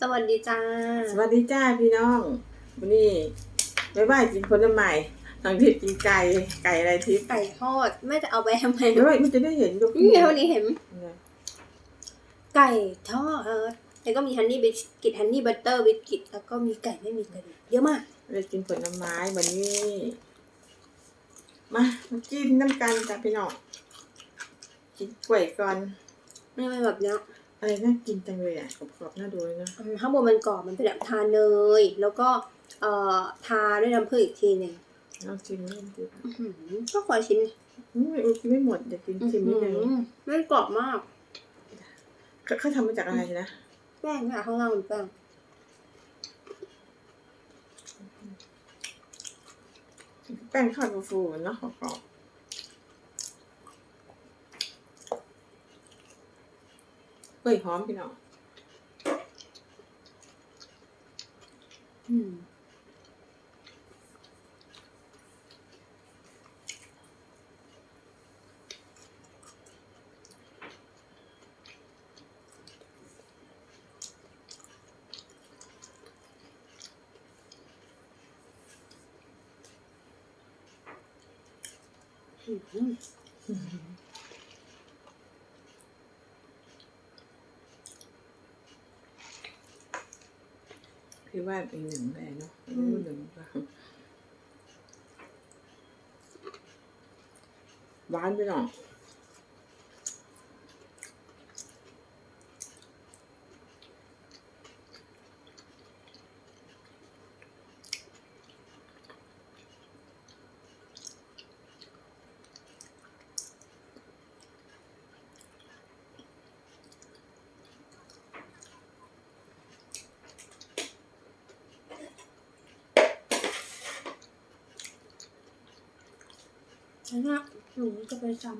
สวัสดีจ้า สวัสดีจ้าพี่น้องวันนี้ไม่ว่ากินผลไม้ทางที่กินไก่ไก่อะไรทิพย์ไก่ทอดแม่จะเอาไปทำไมไม่ว่ามันจะได้เห็นดูนี่เท่านี้เห็น ไก่ทอดแล้วก็มีฮันนี่บิสกิตฮันนี่บัตเตอร์บิสกิตแล้วก็มีไก่ไม่มีกระดูกเยอะมากเลยกินผลไม้วันนี้มามากินน้ำกันจ้าพี่น้องกินกล้วยก่อนไม่ไม่แบบเนี้ย อะไรน่ากินจังเลยอะกรอบๆน่าดูเลยนะอืมข้างบนมันกรอบมันเป็นแบบทาเนยแล้วก็เอ่อทาด้วยน้ำผึ้งอีกทีหนึ่งลองชิมนิดนึงอื้อหือก็ขอชิ้นอืมอุ๊ยกินไม่หมดเดี๋ยวกินชิมนิดนึงอื้อหือมันกรอบมาก เขาเขาทำมาจากอะไรนะแป้งค่ะข้างล่างเป็นแป้งแป้งทอดฟูๆเนาะกรอบ เฮ้ยหอมพี่น้องอืมอื้อ พี่ว่าเป็นหนึ่งแม่เนาะไม่รู้หนึ่งป่ะหวานไปหน่อย แล้วเนี่ยหนูจะไปซ้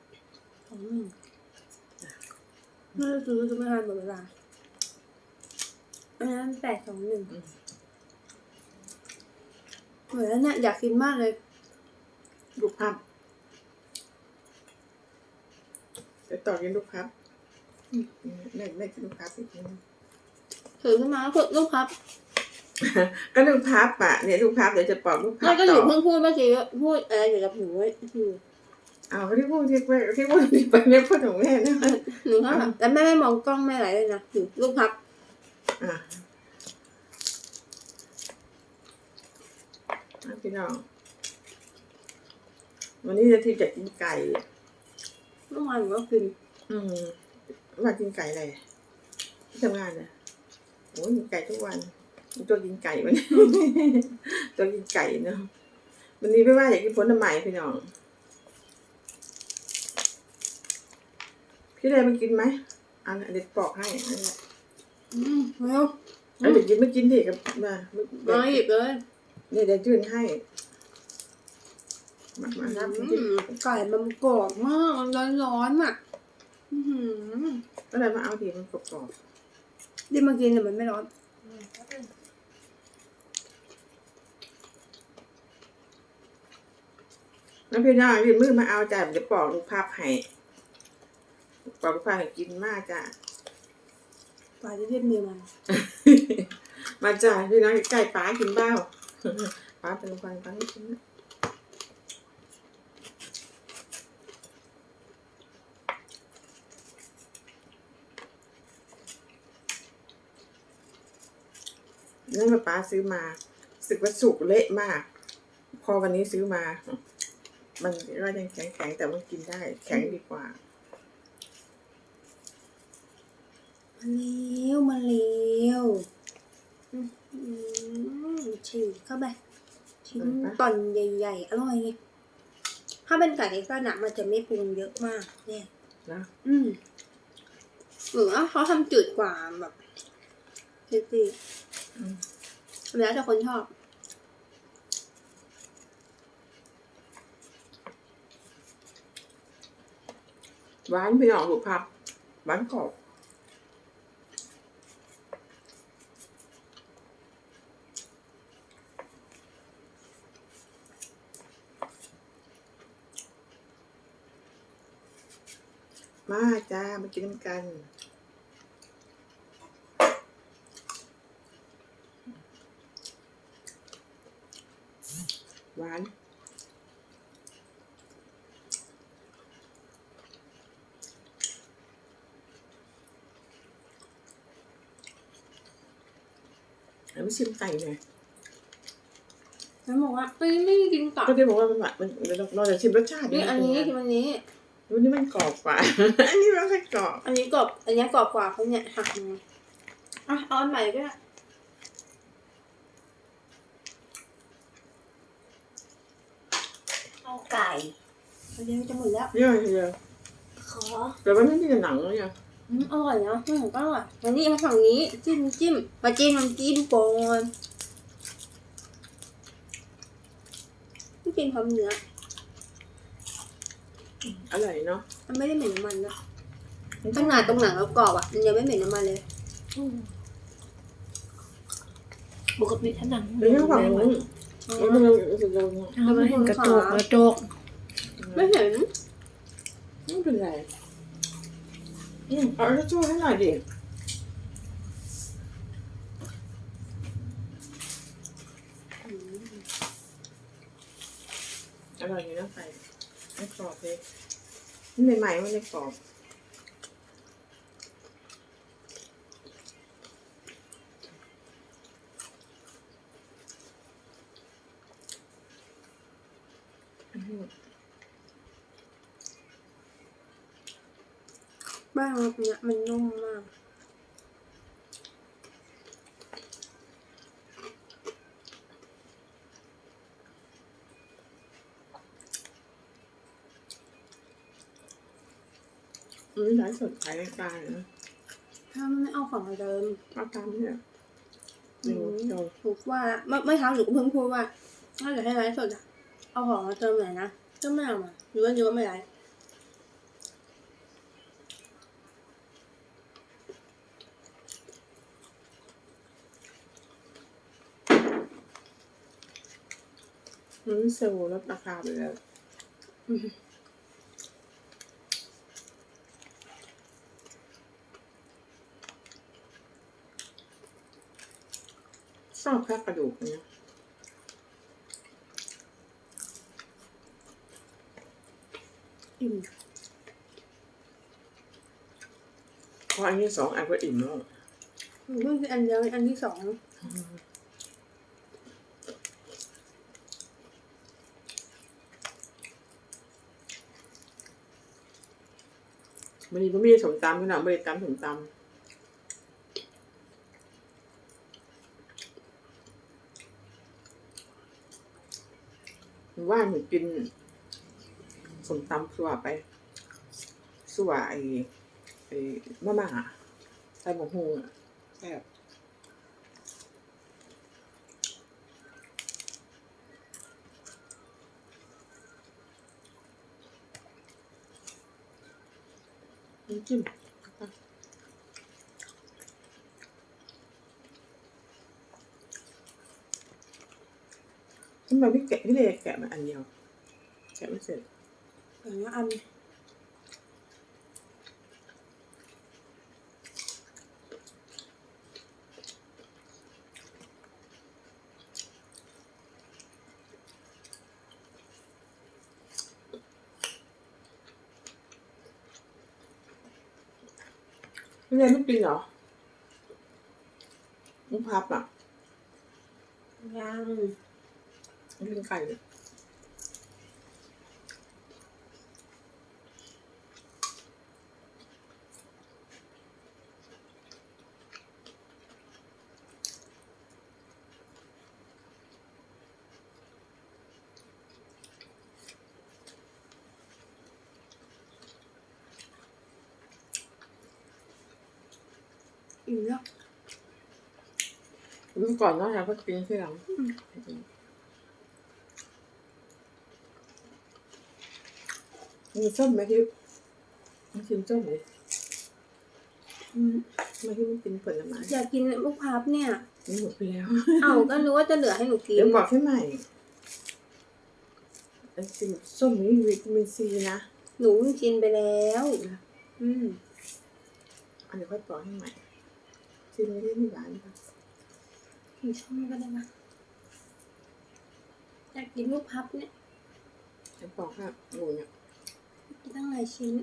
ำของหนึ่งน่าจะซื้อจะไม่ทันหมดเวลาอันนั้นแปดสองหนึ่งเหมือนแล้วเนี่ยอยากกินมากเลยลูกพับเดี๋ยวต่อกินลูกพับอืมแม่แม่กินลูกพับอีกทีนึงถือขึ้นมาคือลูกครับ ก็ลูกพับอะเนี่ยลูกพับเดี๋ยวจะปอกลูกพัไม่บก็อยู่ต่อเพิ่งพูดเมื่อกี้พูดอะไรเกี่ยวกับหนูไว้อยู่เอาที่พูดที่ไปที่พูดที่ไปเนี่ยพูดของแม่นะหนูก็แบบแต่แม่ไม่มองกล้องแม่อะไรเลยนะอยู่ลูกพับอะอะพี่น้องวันนี้จะที่จะกินไก่เมื่อวานหนูก็กินอืมว่ากินไก่อะไรที่ทำงานนะโอ้ยกินไก่ทุกวัน ตัวกินไก่วันตัวกินไก่เนาะวันนี้ไม่ว่าอยากกินผลไม้พี่น้อง พี่เลยมากินไหมอันเด็ดปอกให้อันนี้อืมเร็วแล้วเด็กกินไม่กินดิกับมามาหยิบเลยเนี่ยเดี๋ยวจืนให้มามารับอืมากินมไก่มันกรอบมากมันร้อนๆอะอือหือก็เลยมาเอาทีมันกรอบรีบมากินแต่มันไม่ร้อน ๆแล้วพี่น้องยืนมือมาเอาจ้ะเดี๋ยวปอกลูกภาพให้ปอกลูกภาพให้กินมากจ้ะปลาจะเรียกเมียมามาจ้ะพี่น้องใกล้ป้ากินเบ้าป้าเป็นคนป้าไม่กินนะนั่นป้าซื้อมาสึกว่าสุกเละมาก พอวันนี้ซื้อมา มันก็ยังแข็งแข็งๆแต่มันกินได้ แข็งดีกว่ามาเร็วมาเร็วอืมอืมฉีกเข้าไปชิ้นอร่อยปะตอนใหญ่ๆ อร่อย ถ้าเป็นไก่ในกระหนักมันจะไม่ปรุงเยอะมาก เนี่ยนะอืมหรือว่าเขาทำจืดกว่าแบบเผ็ดสิอืมแล้วแต่คนชอบ หวานพี่น้องสุภับหวานกรอบมาจ้า มากินกันหวาน ล้วไปชิมไก่หน่อยแล้วบอกว่าไม่ไม่กินกลับก็ที่บอกว่ามันหวานมันเราเราจะชิมรสชาตินี่อันนี้กินอันนี้ดูนี่มันกรอบกว่า อันนี้มันไม่กรอบ อันนี้กรอบ อันนี้กรอบกว่าเขาเนี่ยหักมาอะเอาอันใหม่ก็ได้เอาไก่อันนี้จะหมดแล้วเยอะเยอะขอแต่ว่าไม่มีหนังเลยอะ อืมอร่อยนะไม่ของก็อร่อยอันนี้มาฝั่งนี้จิ้มจิ้มมาจิ้มน้ำจิ้มก่อนไม่กินพร้อมเนื้ออร่อยเนาะมันไม่ได้เหม็นน้ำมันนะขนาดตรงหนังแล้วกรอบอะมันยังไม่เหม็นน้ำมันเลยปกติถ้าหนังเดี๋ยวฝั่งนู้นอ๋อมันมันจะโดนเอาไม่เห็นกระจกกระจกไม่เห็นไม่เป็นไร อืมเอาแล้วช่วยให้หน่อยดิอร่อยอยู่นะไก่ไม่กรอบเลยนี่ใหม่ๆมันไม่กรอบ แป้งเนี่ยมันนุ่มมาก มันไม่ได้สดขายในกลางนะถ้าไม่เอาของมาเดิมเอาตามเนี่ยอืเดี๋ยวมเดี๋ยวถูกว่าเมื่อเมื่อเช้าหนูก็เพิ่งพูดว่าถ้าจะให้ไลฟ์สดอะเอาของมาเติมหน่อยนะก็ไม่เอามาหรือว่าหรือว่าไม่ไลฟ์ มันเซลล์ลดราคาไปแล้วอืมชอบแค่กระดูกเนี่ยอิ่มเพราะอันนี้สองอันก็อิ่มแล้วหนูเพิ่งกินอันเดียวอันที่สอง มันนี้ก็มีสมตำขนาดไม่ได้ตำสมตำว่าหนูกินสมตำสัวไปสัวไอ้ไอ้มะม่าใส่หมูหงอะแบบ น้ำจิ้มทำไมพี่แกะพี่เลยแกะมาอันเดียวแกะไม่เสร็จอย่างละอัน พี่เลยไม่กินเหรอมุพับอะยังไม่กินไก่เลย อิ่มแล้วเมื่อก่อนเนาะเราก็กินที่หลังมีส้มไหมที่มันกินส้มเลยอืมไม่ที่มันกินผลไม้อยากกินลูกพับเนี่ยมันหมดไปแล้ว เอาก็รู้ว่าจะเหลือให้หนูกินเดี๋ยวบอกให้ใหม่ไอ้กินส้มนี่มีวิตามินซีนะ หนูเพิ่งกินไปแล้ว อืมอันเดี๋ยวค่อยบอกให้ใหม่ ชิมไม่ได้ที่หวานค่ะหนูชอบก็ได้นะอยากกินลูกพับเนี่ยฉันบอกว่าหนูเนี่ยกินตั้งหลายชิ้น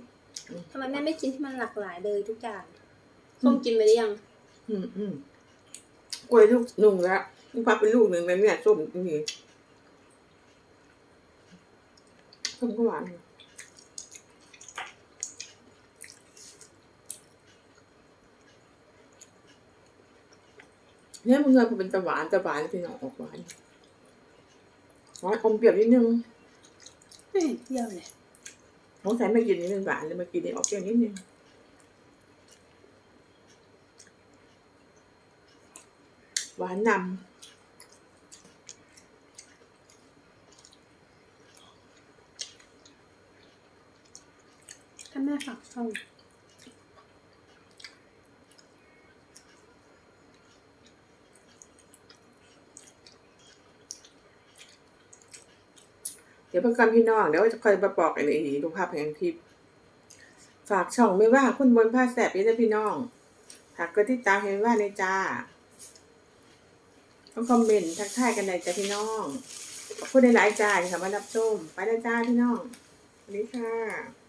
อืมทำไมแม่ไม่กินที่มันหลากหลายเลยทุกอย่างส้มกินไปหรือยัง อืมอืมกล้วยลูกหนุ่งแล้วลูกพับเป็นลูกหนึ่งแล้วเนี่ยส้มนี่ส้มก็หวาน เนี่ยมึงเอาเป็นตะหวานตะหวานพี่น้องออกหวานหวานอมเปรี้ยวนิดนึงไม่เห็นเปรี้ยวเลยสงสัยไม่กินนี่เป็นหวานเลยมากินนี่ออกเปรี้ยวนิดนึงหวานนถ้าแม่ฝากช่อง ดี๋ยวประกันพี่น้องเดี๋ยวจะคอยมาบอกไอ้นี่ดูภาพแห่งทิพย์ฝากช่องไม่ว่าคุณบนผ้าแสบนี่นะพี่น้องฝากกดติดตามเห็นว่าในจ้าต้องคอมเมนต์ทักทายกันในจ้าพี่น้องขอบคุณในหลายจ้ายเข้ามารับชมไปแล้จ้าพี่น้องสวัสดีค่ะ